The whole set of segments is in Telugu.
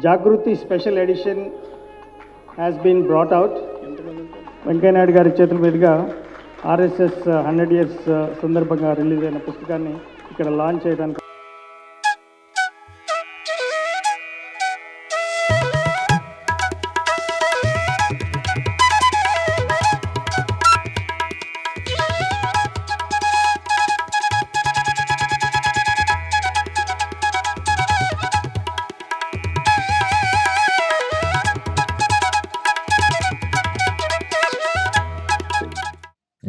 Jagruti special edition has been brought out Venkaiah Naidu గారి చేతుల మీదుగా ఆర్ఎస్ఎస్ హండ్రెడ్ ఇయర్స్ సందర్భంగా రిలీజ్ అయిన పుస్తకాన్ని ఇక్కడ లాంచ్ చేయడానికి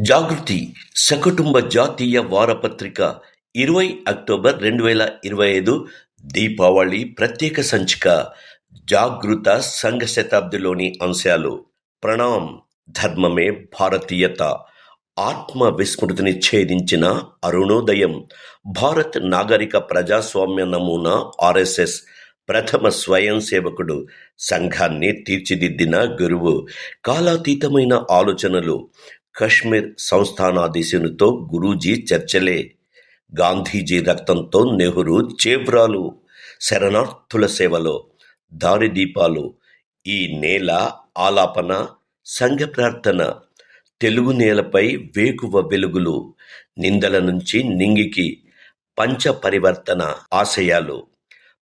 జాగృతి సకుటుంబ జాతీయ వారపత్రిక ఇరవై అక్టోబర్ రెండు వేల ఇరవై ఐదు దీపావళి ప్రత్యేక సంచిక జాగృత సంఘ శతాబ్దిలోని అంశాలు. ప్రణామ్ ధర్మమే భారతీయత. ఆత్మ విస్మృతిని ఛేదించిన అరుణోదయం. భారత్ నాగరిక ప్రజాస్వామ్య నమూనా ఆర్ఎస్ఎస్ ప్రథమ స్వయం సేవకుడు. సంఘాన్ని తీర్చిదిద్దిన గురువు. కాలాతీతమైన ఆలోచనలు. కశ్మీర్ సంస్థానాధీశునితో గురూజీ చర్చలే. గాంధీజీ రక్తంతో నెహ్రూ చేవ్రాలు. శరణార్థుల సేవలో దారిదీపాలు ఈ నేల ఆలాపన సంఘ ప్రార్థన. తెలుగు నేలపై వేకువ వెలుగులు. నిందల నుంచి నింగికి పంచ పరివర్తన ఆశయాలు.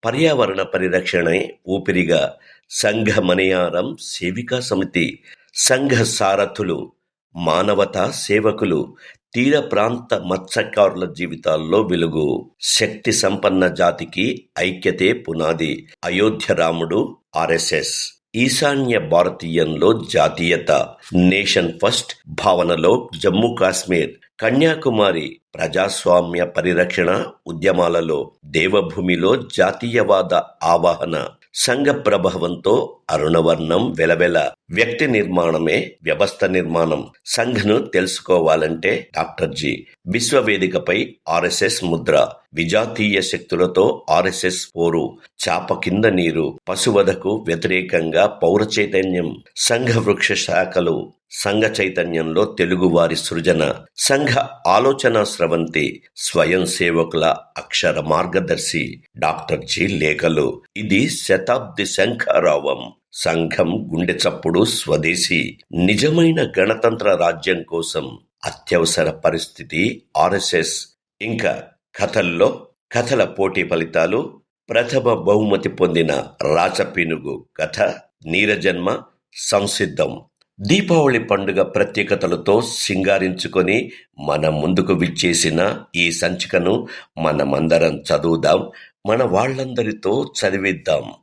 పర్యావరణ పరిరక్షణే ఊపిరిగా సంఘ మణియారం సేవికా సమితి. సంఘ సారథులు మానవతా సేవకులు తీర ప్రాంత మత్స్యకారుల జీవితాల్లో వెలుగు. శక్తి సంపన్న జాతికి ఐక్యతే పునాది. అయోధ్య రాముడు ఆర్ఎస్ఎస్ ఈశాన్య భారతీయంలో జాతీయత. నేషన్ ఫస్ట్ భావనలో జమ్మూ కాశ్మీర్. కన్యాకుమారి ప్రజాస్వామ్య పరిరక్షణ ఉద్యమాలలో దేవభూమిలో జాతీయవాద ఆవాహన. సంఘ ప్రభావంతో అరుణవర్ణం వెలవెల వ్యక్తి నిర్మాణమే వ్యవస్థ నిర్మాణం. సంఘను తెలుసుకోవాలంటే డాక్టర్ జి విశ్వవేదికపై ఆర్ఎస్ఎస్ ముద్ర. విజాతీయ శక్తులతో ఆర్ఎస్ఎస్ పోరు. చాప కింద నీరు. పశువధకు వ్యతిరేకంగా పౌర చైతన్యం. సంఘ వృక్ష శాఖలు. సంఘ చైతన్యంలో తెలుగువారి సృజన. సంఘ ఆలోచన స్రవంతి. స్వయం సేవకుల అక్షర మార్గదర్శి. డాక్టర్ జి లేఖలు. ఇది శతాబ్ది శంఖారావం. సంఘం గుండె చప్పుడు స్వదేశీ. నిజమైన గణతంత్ర రాజ్యం కోసం అత్యవసర పరిస్థితి ఆర్ఎస్ఎస్. ఇంకా కథల్లో కథల పోటీ ఫలితాలు ప్రథమ బహుమతి పొందిన రాచపీనుగు కథ నీరజన్మ సంసిద్ధం. దీపావళి పండుగ ప్రత్యేకతలతో సింగారించుకొని మన ముందుకు విచ్చేసిన ఈ సంచికను మనమందరం చదువుదాం మన వాళ్ళందరితో చదివిద్దాం.